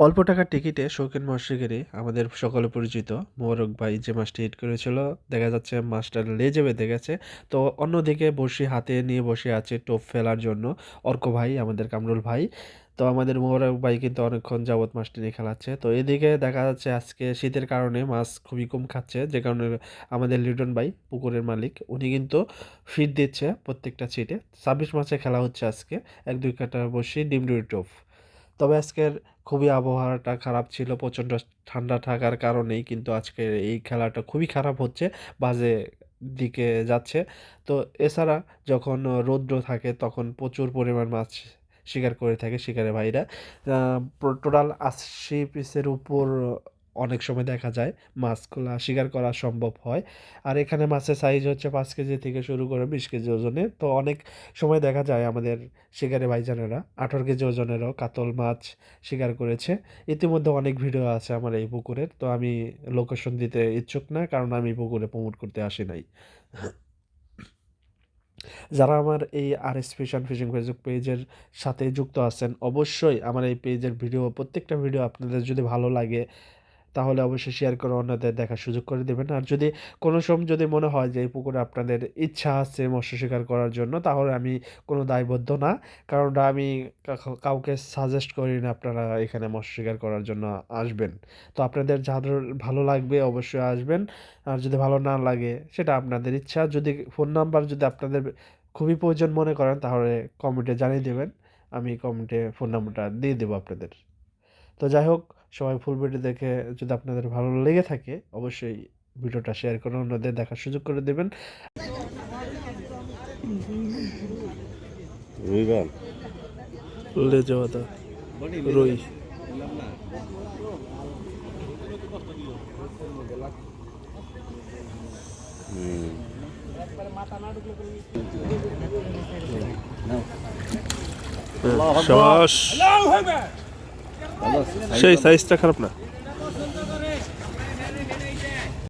অল্প টাকার টিকিটে শৌখিন মৎস্যগিরি আমাদের সকলে পরিচিত। মোবারক ভাই যে মাছটি হিট করেছিল, দেখা যাচ্ছে মাছটা লেজে বেঁধে গেছে। তো অন্যদিকে বসি হাতে নিয়ে বসে আছে টোপ ফেলার জন্য অর্ক ভাই, আমাদের কামরুল ভাই। তো আমাদের মোবারক ভাই কিন্তু অনেকক্ষণ যাবত মাছটি নিয়ে খেলাচ্ছে। তো এদিকে দেখা যাচ্ছে আজকে শীতের কারণে মাছ খুবই কম খাচ্ছে, যে কারণে আমাদের লিটন ভাই, পুকুরের মালিক, উনি কিন্তু ফিট দিচ্ছে প্রত্যেকটা ছিটে ছাব্বিশ মাসে খেলা হচ্ছে আজকে, এক দুই কাটা বসি ডিম ডুই টোপ তবে আজকের খুবই আবহাওয়াটা খারাপ ছিল, প্রচণ্ড ঠান্ডা থাকার কারণেই কিন্তু আজকে এই খেলাটা খুবই খারাপ হচ্ছে, বাজে দিকে যাচ্ছে। তো এছাড়া যখন রৌদ্র থাকে তখন প্রচুর পরিমাণ মাছ শিকার করে থাকে শিকারে ভাইরা। টোটাল আশি পিসের উপর অনেক সময় দেখা যায় মাছগুলা শিকার করা সম্ভব হয়। আর এখানে মাছের সাইজ হচ্ছে পাঁচ কেজি থেকে শুরু করে বিশ কেজি ওজনে। তো অনেক সময় দেখা যায় আমাদের শিকারে ভাইজানেরা আঠারো কেজি ওজনেরও কাতল মাছ শিকার করেছে। ইতিমধ্যে অনেক ভিডিও আছে আমার এই পুকুরের তো আমি লোকেশন দিতে ইচ্ছুক না, কারণ আমি পুকুরে প্রমোট করতে আসি নাই। যারা আমার এই R S fission fishing Facebook পেজের সাথে যুক্ত আছেন, অবশ্যই আমার এই পেজের ভিডিও, প্রত্যেকটা ভিডিও আপনাদের যদি ভালো লাগে তাহলে অবশ্যই শেয়ার করে অন্যদের দেখার সুযোগ করে দেবেন। আর যদি কোনো সময় যদি মনে হয় যে এই পুকুরে আপনাদের ইচ্ছা আছে মৎস্য শিকার করার জন্য, তাহলে আমি কোনো দায়বদ্ধ না। কারণ আমি কাউকে সাজেস্ট করি না আপনারা এখানে মৎস্য শিকার করার জন্য আসবেন। তো আপনাদের যাদের ভালো লাগবে অবশ্যই আসবেন। আর যদি ভালো না লাগে, সেটা আপনাদের ইচ্ছা। যদি ফোন নাম্বার যদি আপনাদের খুবই প্রয়োজন মনে করেন, তাহলে কমেন্টে জানিয়ে দেবেন। আমি কমেন্টে ফোন নাম্বারটা দিয়ে দেবো আপনাদের। তো যাই হোক সবাই ফুল ভিডিও দেখে যদি আপনাদের ভালো লেগে থাকে অবশ্যই ভিডিওটা শেয়ার করে অন্যদের দেখার সুযোগ করে দেবেন। লে যাওয়া দা রুই। সেই সাইজটা খারাপ না।